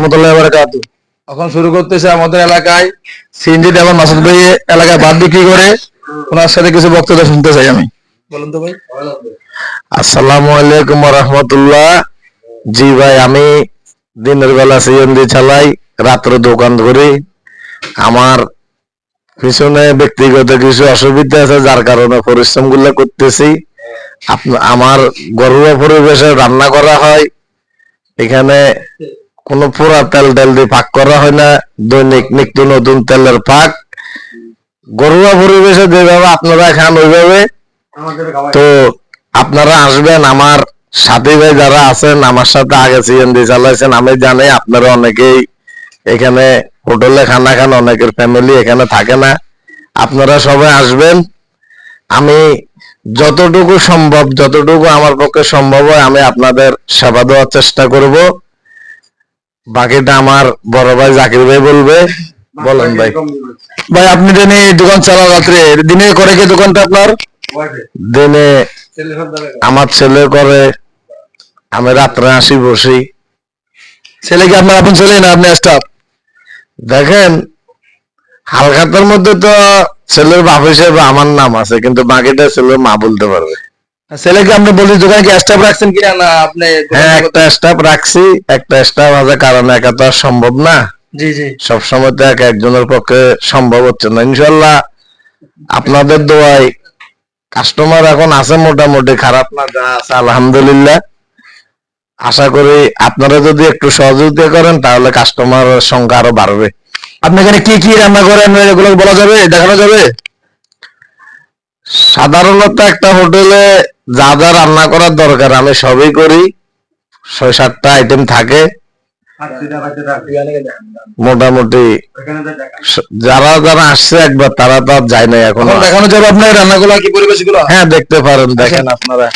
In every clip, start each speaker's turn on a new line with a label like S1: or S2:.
S1: রহমতুল্লাহ বারাকাতু এখন শুরু করতেছে আমাদের এলাকায় সিএনজি ড্রাইভার মাসুদ ভাই এলাকায় বাদ বিক্রি করে ওনার সাথে কিছু বক্তব্য শুনতে চাই আমি। বলুন তো ভাই। আসসালামু আলাইকুম রহমতুল্লাহ জি ভাই আমি দিনের বেলা সিএনজি চালাই রাত্রে দোকান ধরি। আমার পিছনে ব্যক্তিগত কিছু অসুবিধা আছে যার কারণে পরিশ্রমগুলো করতেছি। আপ- আমার ঘরোয়া পরিবেশে রান্না করা হয়। এখানে কোনো পুরা তেল তেল দিয়ে পাক করা হয় না, দৈনিক নিত্য নতুন তেলের পাক গরুয়া পরিবেশে যেভাবে আপনারা খান ওইভাবে। তো আপনারা আসবেন, আমার সাথী ভাই যারা আছেন, আমার সাথে আগে সিএনজি চালাইছেন, আমি জানি আপনারা অনেকেই এখানে হোটেলে খানা খান, অনেকের ফ্যামিলি এখানে থাকে না। আপনারা সবাই আসবেন। আমি যতটুকু সম্ভব, যতটুকু আমার পক্ষে সম্ভব হয়, আমি আপনাদের সেবা দেওয়ার চেষ্টা করব। বাকিটা আমার বড় ভাই জাকির ভাই বলবে। বলেন ভাই। ভাই আপনি দিনে দোকান চালান রাত্রে। দিনে করে কি দোকানটা আপনার? দিনে আমার ছেলে করে। আমি রাত্রে আসি বসি। ছেলে কি আপনার আপন ছেলে না আপনি স্টাফ? দেখেন হালখাতার মধ্যে তো ছেলের বাপ হিসেবে আমার নাম আছে কিন্তু বাকিটা ছেলের মা বলতে পারবে। ছেলেকে আপনি বলি দোকানে কি স্টাফ রাখছেন কিনা? না আপনি হ্যাঁ একটা স্টাফ রাখছি। একটা স্টাফ আছে কারণ একা তো সম্ভব না।
S2: জি জি।
S1: সব সময় তো এক একজনের পক্ষে সম্ভব হচ্ছে না। আপনাদের দোয়ায় কাস্টমার এখন আছে মোটামুটি খারাপ না যা আছে আলহামদুলিল্লাহ। আশা করি আপনারা যদি একটু সহযোগিতা করেন তাহলে কাস্টমারের সংখ্যা আরও বাড়বে। আপনি এখানে কি কি রান্না করেন? এগুলো বলা যাবে? দেখানো যাবে? সাধারণত একটা হোটেলে যা যা রান্না করার দরকার আমি সবই করি। ছয় সাতটা আইটেম থাকে। মোটামুটি যারা যারা আসছে একবার তারা তো আর যায় নাই এখন। দেখানো যাবে আপনার রান্নাগুলো কি পরিবেশগুলো হ্যাঁ দেখতে পারেন দেখেন আপনারা।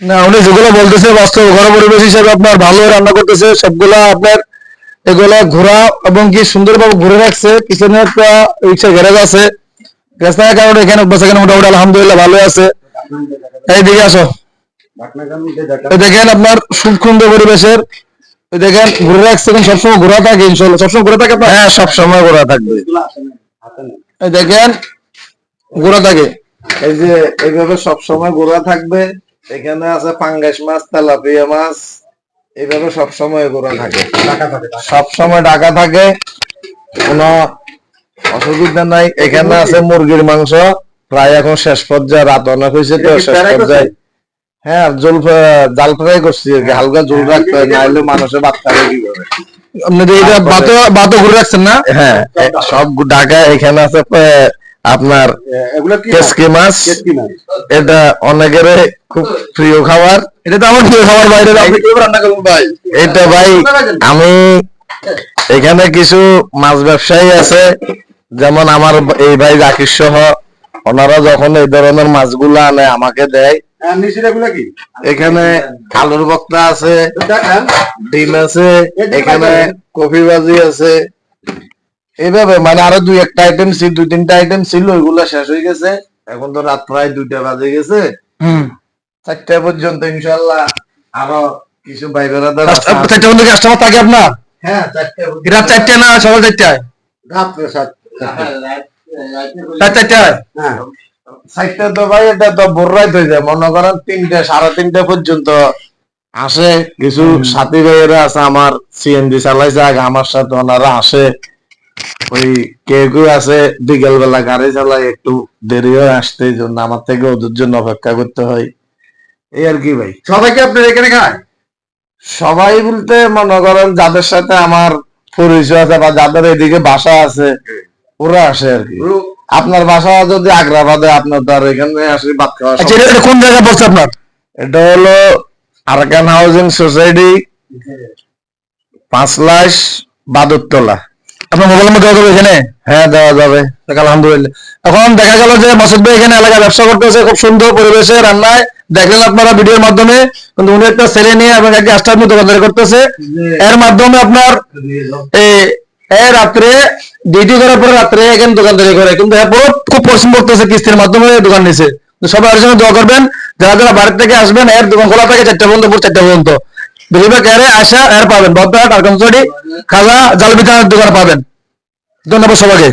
S1: না উনি যেগুলো বলতেছে বাস্তব ঘর পরিবেশ হিসাবে আপনার ভালো রান্না করতেছে সবগুলা আপনার এগুলা ঘোরা এবং কি সুন্দরভাবে ঘুরে রাখছে পিছনে একটা রিক্সা গ্যারেজ আছে। গ্যাস থাকার কারণে এখানে বেচাকেনা মোটামুটি আলহামদুলিল্লাহ ভালো আছে। এইদিকে আসো। দেখেন আপনার খুব সুন্দর পরিবেশের দেখেন ঘুরে রাখছে এখন সবসময় ঘোরা থাকে ইনশাল্লাহ সবসময় ঘোরা থাকে হ্যাঁ সবসময় ঘোরা থাকবে। এই দেখেন ঘোরা থাকে। এই যে এইভাবে সবসময় ঘোরা থাকবে এখানে আছে পাঙ্গাস মাছ তেলাপিয়া মাছ এইভাবে সবসময় ঘোরা থাকে। সবসময় ঢাকা। থাকে কোনো অসুবিধা নাই। এখানে আছে মুরগির মাংস প্রায় এখন শেষ পর্যায়ে রাত অনেক হয়েছে তো শেষ পর্যায়ে। হ্যাঁ জল জাল ফ্রাই করছি আর কি, হালকা জল রাখতে হয় নাহলে মানুষের ভাত খাবে কি করে আপনাদের এটা বাতো বাতো ঘুরে রাখছেন না? হ্যাঁ সব ঢাকা এখানে আছে আপনার কেসকি মাছ? এটা অনেকের খুব প্রিয় খাবার। এটা তো আমার প্রিয় খাবার বাইরে আপনি কি রান্না করবেন ভাই? এটা ভাই আমি এখানে কিছু মাছ ব্যবসায়ী আছে যেমন আমার এই ভাই জাকির সহ ওনারা যখন এই ধরনের মাছগুলো আনে আমাকে দেয়।
S2: হ্যাঁ
S1: এখানে আলুর বক্তা আছে ডিম আছে এখানে কফি বাজি আছে। এইভাবে মানে আরও দুই একটা আইটেম ছিল দুই তিনটা আইটেম ছিল ওইগুলো শেষ হয়ে গেছে। এখন তো রাত প্রায় দুইটা বাজে গেছে। চারটা পর্যন্ত ইনশাল্লাহ আরও কিছু ভাই বেড়াদার চারটা পর্যন্ত কাস্টমার থাকে আপনার?
S2: হ্যাঁ চারটে
S1: রাত চারটে না সকাল চারটায়? রাত চারটায়?
S2: হ্যাঁ।
S1: চারটা তো ভাই এটা তো হয়ে যায়। মনে করেন তিনটে সাড়ে তিনটে পর্যন্ত আসে। কিছু সাথী ভাইয়েরা আছে আমার সিএনজি চালাইছে আগে আমার সাথে ওনারা আসে। ওই কেউ কেউ আছে বিকেল বেলা গাড়ি চালায় একটু দেরি হয়ে আসতে জন্য আমার থেকে ওদের জন্য অপেক্ষা করতে হয়। এই আর কি ভাই?
S2: সবাইকে আপনার এখানে খায়?
S1: সবাই বলতে মনে করেন যাদের সাথে আমার পরিচয় আছে বা যাদের এদিকে বাসা আছে ওরা আসে আর কি। আপনার বাসা যদি আগ্রাবাদে আপনার তো আর এখানে আসি ভাত খাওয়া
S2: আচ্ছা এটা কোন জায়গায় বলছে আপনার?
S1: এটা হলো আরকান হাউজিং সোসাইটি পাঁচ লাশ বাদুরতলা।
S2: আপনার মোবাইল নম্বর দেওয়া যাবে এখানে?
S1: হ্যাঁ দেওয়া যাবে।
S2: আলহামদুলিল্লাহ। এখন দেখা গেল যে মাসুদ ভাই এখানে এলাকায় ব্যবসা করতেছে, খুব সুন্দর পরিবেশে রান্নায়। দেখলেন আপনারা ভিডিওর মাধ্যমে। কিন্তু উনি একটা ছেলে নিয়ে এবং একটা স্টাফ নিয়ে দোকানদারি করতেছে এর মাধ্যমে আপনার এই রাত্রে, ডিউটি করার পরে রাত্রে এখানে দোকানদারি করে। কিন্তু এরপরও খুব পরিশ্রম করতেছে কিস্তির মাধ্যমে দোকান নিছে। সবাই এর জন্য দোয়া করবেন। যারা যারা বাড়ির থেকে আসবেন, এর দোকান খোলা থাকে চারটা পর্যন্ত চারটা পর্যন্ত। বেশিরভাগ এরে আসা এর পাবেন। বদবাট আর কমসড়ি খাজা জাল বিতানের দোকান পাবেন। ধন্যবাদ সবাইকে।